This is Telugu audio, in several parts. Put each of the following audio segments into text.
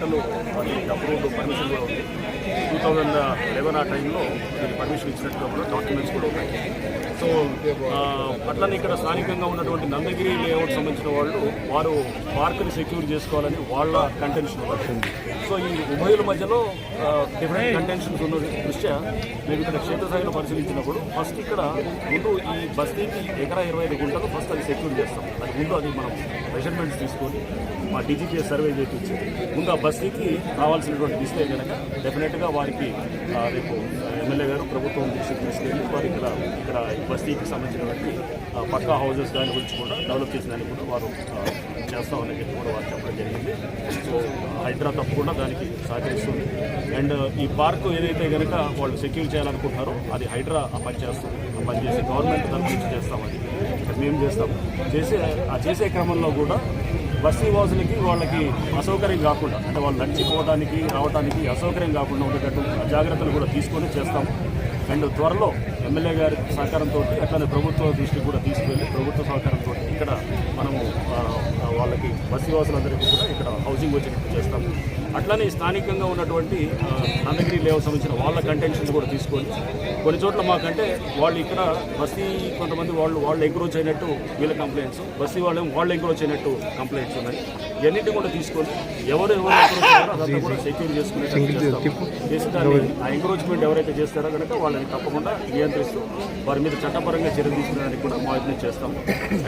టోటల్ అప్రూవ్డ్ పర్మిషన్ కూడా ఉంది. టూ థౌజండ్ లెవెన్ ఆ టైంలో దీనికి పర్మిషన్ ఇచ్చినట్టుగా కూడా డాక్యుమెంట్స్ కూడా ఉన్నాయి. అట్లనే ఇక్కడ స్థానికంగా ఉన్నటువంటి నందగిరి లేఅవుట్ సంబంధించిన వాళ్ళు వారు పార్కుని సెక్యూర్ చేసుకోవాలని వాళ్ళ కంటెన్షన్ వచ్చింది సో ఈ ఉభయుల మధ్యలో డిఫరెంట్ కంటెన్షన్స్ ఉన్న దృష్ట్యా మేము ఇక్కడ క్షేత్రస్థాయిలో పరిశీలించినప్పుడు ఫస్ట్ ఇక్కడ ముందు ఈ బస్తీకి ఎకరా ఇరవై ఐదు గుంటలు ఫస్ట్ అది సెక్యూర్ చేస్తాం. అది ముందు అది మనం మెజర్మెంట్స్ తీసుకొని మా డీజీపీఎస్ సర్వే చేయించి ముందు ఆ బస్తీకి కావాల్సినటువంటి ఇస్తే కనుక డెఫినెట్గా వారికి రేపు ఎమ్మెల్యే గారు ప్రభుత్వం తీసుకెళ్ళి వారు ఇక్కడ ఇక్కడ బస్తీకి సంబంధించినటువంటి పక్కా హౌసెస్ దాని గురించి కూడా డెవలప్ చేసిన దానికి కూడా వారు ఆ, చేస్తామని చెప్పి కూడా వారు చెప్పడం జరిగింది. సో హైదరాబాద్ తప్పకుండా దానికి సహకరిస్తుంది. అండ్ ఈ పార్క్ ఏదైతే కనుక వాళ్ళు సెక్యూర్ చేయాలనుకుంటున్నారో అది హైడ్రా పనిచేస్తుంది పనిచేసి చేసి గవర్నమెంట్ తరఫు నుంచి చేస్తామని మేము చేస్తాం చేసే ఆ చేసే క్రమంలో కూడా బస్తీ వాసులకి వాళ్ళకి అసౌకర్యం కాకుండా అంటే వాళ్ళు నడిచిపోవడానికి రావడానికి అసౌకర్యం కాకుండా ఉండేటట్టు జాగ్రత్తలు కూడా తీసుకొని చేస్తాం అండ్ త్వరలో ఎమ్మెల్యే గారి సహకారంతో అట్లనే ప్రభుత్వ దృష్టి కూడా తీసుకువెళ్ళి ప్రభుత్వ సహకారంతో ఇక్కడ మనము వాళ్ళకి బస్తీ వాసులందరికీ కూడా ఇక్కడ హౌసింగ్ వచ్చేటట్టు చేస్తాము. అట్లనే స్థానికంగా ఉన్నటువంటి ఆ, నందగిరి లేఅవుట్ సంబంధించిన వాళ్ళ కంటెన్షన్స్ కూడా తీసుకొని కొన్ని చోట్ల మాకంటే వాళ్ళు ఇక్కడ బస్తీ కొంతమంది వాళ్ళు వాళ్ళు ఎంక్రోచ్ అయినట్టు వీళ్ళ కంప్లైంట్స్ బస్తీ వాళ్ళు వాళ్ళు ఎంక్రోచ్ అయినట్టు కంప్లైంట్స్ ఉన్నాయి. ఇవన్నిటి కూడా తీసుకొని ఎవరు ఎవరు ఎంక్రోచ్ అదంతా కూడా సెక్యూర్ చేసుకునేటట్టు చేస్తాం చేసి దాన్ని ఆ ఎంక్రోచ్మెంట్ ఎవరైతే చేస్తారో కనుక వాళ్ళని తప్పకుండా నియంత్రిస్తూ వారి మీద చట్టపరంగా చర్యలు తీసుకునేదానికి కూడా మా యత్నం చేస్తాం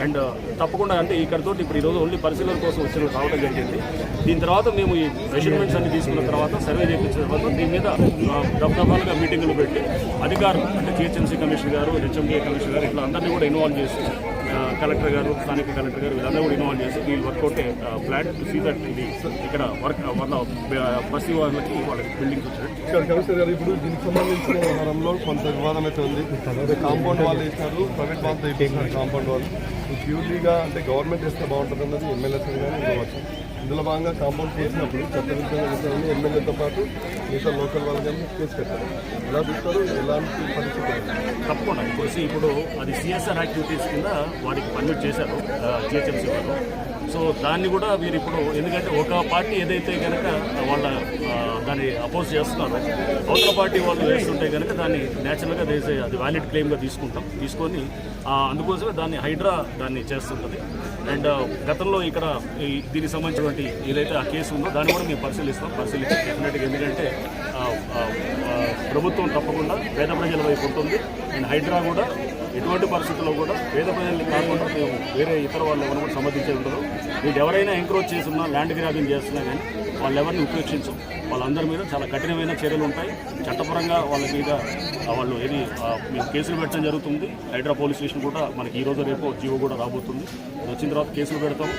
అండ్ తప్పకుండా అంటే ఇక్కడతో ఇప్పుడు ఈరోజు ఓన్లీ పరిశీలన కోసం వచ్చిన రావడం జరిగింది. దీని తర్వాత మేము ఈ మెజర్మెంట్స్ అన్ని తీసుకున్న తర్వాత సర్వే చేయించిన తర్వాత దీని మీద ఆ, మీటింగులు పెట్టి అధికారులు అంటే జిహెచ్ఎంసీ కమిషనర్ గారు హెచ్ఎండిఏ కమిషనర్ గారు ఇట్లా అందరినీ కూడా ఇన్వాల్వ్ చేసి కలెక్టర్ గారు స్థానిక కలెక్టర్ గారు వీళ్ళందరూ కూడా ఇన్వాల్వ్ చేసి వీళ్ళు work out plan to see that ఇది ఇక్కడ వర్క్ వాళ్ళ బస్తీ వాళ్ళకి వాళ్ళకి బిల్డింగ్స్ వచ్చాయి. కమిషనర్ గారు ఇప్పుడు దీనికి సంబంధించిన వ్యవహారంలో కొంత వివాదం అయితే ఉంది. కాంపౌండ్ వాళ్ళు ఇస్తారు ప్రైవేట్ వాళ్ళు వేసినారు కాంపౌండ్ వాళ్ళు. ప్యూర్లీగా అంటే గవర్నమెంట్ చేస్తే బాగుంటుంది అన్నది ఎమ్మెల్యేతో కానీ ఇవ్వచ్చు ఇందులో భాగంగా కాంపౌండ్ చేసినప్పుడు చట్టవిరుద్ధంగా చేశారని ఎమ్మెల్యేతో పాటు మిగతా లోకల్ వాళ్ళు కానీ కేసు పెట్టారు. ఎలా చూస్తారు? ఎలాంటి పరిస్థితి తప్పకుండా. ఇప్పుడు ఇప్పుడు అది సిఎస్ఆర్ యాక్టివిటీస్ కింద వారికి పర్మిట్ చేశారు జిహెచ్ఎంసీ వాళ్ళు. సో దాన్ని కూడా వీరు ఇప్పుడు ఎందుకంటే ఒక పార్టీ ఏదైతే కనుక వాళ్ళ దాన్ని అపోజ్ చేస్తున్నారో అవతల పార్టీ వాళ్ళు వేస్తుంటే కనుక దాన్ని న్యాచురల్గా దేశే అది వ్యాలిడ్ క్లెయిమ్గా తీసుకుంటాం. తీసుకొని అందుకోసమే దాన్ని హైడ్రా దాన్ని చేస్తుంటుంది. అండ్ గతంలో ఇక్కడ దీనికి సంబంధించినటువంటి ఏదైతే ఆ కేసు ఉందో దాన్ని కూడా మేము పరిశీలిస్తాం. పరిశీలిస్తాం డెఫినెట్గా ఎందుకంటే ప్రభుత్వం తప్పకుండా పేద ప్రజల వైపు ఉంటుంది. అండ్ హైడ్రా కూడా ఎటువంటి పరిస్థితుల్లో కూడా పేద ప్రజల్ని కాకుండా మేము వేరే ఇతర వాళ్ళు ఎవరు కూడా సమర్థించే ఉండదు. వీళ్ళు ఎవరైనా ఎంక్రోచ్ చేస్తున్నా ల్యాండ్ గ్రాబింగ్ చేస్తున్నా కానీ వాళ్ళు ఎవరిని ఉపేక్షించం. వాళ్ళందరి మీద చాలా కఠినమైన చర్యలు ఉంటాయి. చట్టపరంగా వాళ్ళ మీద వాళ్ళు ఏది మేము కేసులు పెట్టడం జరుగుతుంది. హైడ్రా పోలీస్ స్టేషన్ కూడా మనకి ఈ రోజు రేపు జీవో కూడా రాబోతుంది. వచ్చిన తర్వాత కేసులు పెడతాం.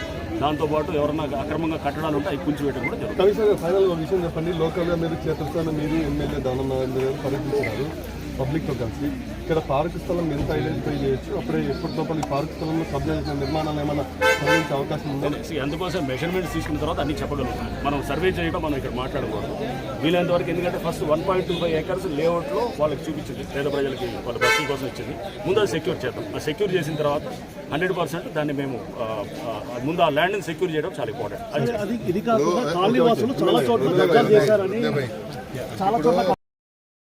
దాంతోపాటు ఎవరన్నా అక్రమంగా కట్టడాలు ఉంటే అవి కూల్చివేయడం కూడా జరుగుతుంది. కమిషనర్ ఫైనల్ విషయం చెప్పండి. లోకల్గా మీరు క్షేత్రస్థానం మీరు ఎమ్మెల్యే దానం నారాయణ పబ్లిక్తో కలిసి ఇక్కడ పార్క్ స్థలం ఎంత ఐడెంటిఫై చేయొచ్చు. అప్పుడే ఎప్పటిలోపల ఈ పార్క్ స్థలంలో కబ్జా చేసిన నిర్మాణాలు ఏమైనా సాధించే అవకాశం ఉందా? అందుకోసం మెజర్మెంట్స్ తీసుకున్న తర్వాత అన్ని చెప్పగలుగుతాం. మనం సర్వే చేయడం మనం ఇక్కడ మాట్లాడకూడదు. వీలైనంత వరకు ఎందుకంటే first one point two five acres లేఅవుట్లో వాళ్ళకి చూపించింది పేద ప్రజలకి వాళ్ళ బస్తీ కోసం ఇచ్చింది. ముందు అది సెక్యూర్ చేద్దాం. ఆ సెక్యూర్ చేసిన తర్వాత హండ్రెడ్ పర్సెంట్ దాన్ని మేము ముందు ఆ ల్యాండ్ని సెక్యూర్ చేయడం చాలా ఇంపార్టెంట్ అది ఇది కాకుండా చాలా చోట్ల చేశారని చాలా చోట్ల